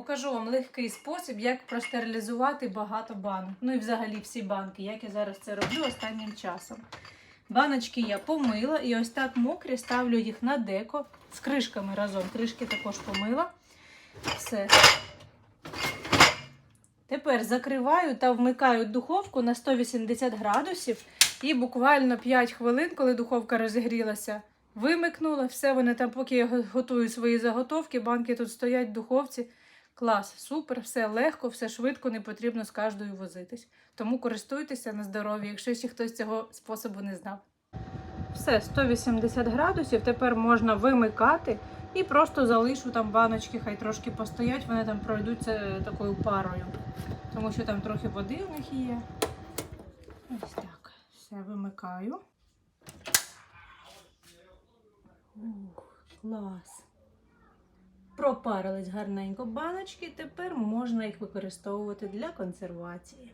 Покажу вам легкий спосіб, як простерилізувати багато банок. Ну і взагалі всі банки, як я зараз це роблю останнім часом. Баночки я помила і ось так мокрі ставлю їх на деко з кришками разом. Кришки також помила. Все. Тепер закриваю та вмикаю духовку на 180 градусів і буквально 5 хвилин, коли духовка розігрілася, вимикнула. Все, вони там, поки я готую свої заготовки, банки тут стоять в духовці. Клас, супер, все легко, все швидко, не потрібно з кожною возитись. Тому користуйтеся на здоров'я, якщо ще хтось цього способу не знав. Все, 180 градусів. Тепер можна вимикати і просто залишу там баночки, хай трошки постоять, вони там пройдуться такою парою. Тому що там трохи води в них є. Ось так. Все вимикаю. Ух, клас. Пропарились гарненько баночки, тепер можна їх використовувати для консервації.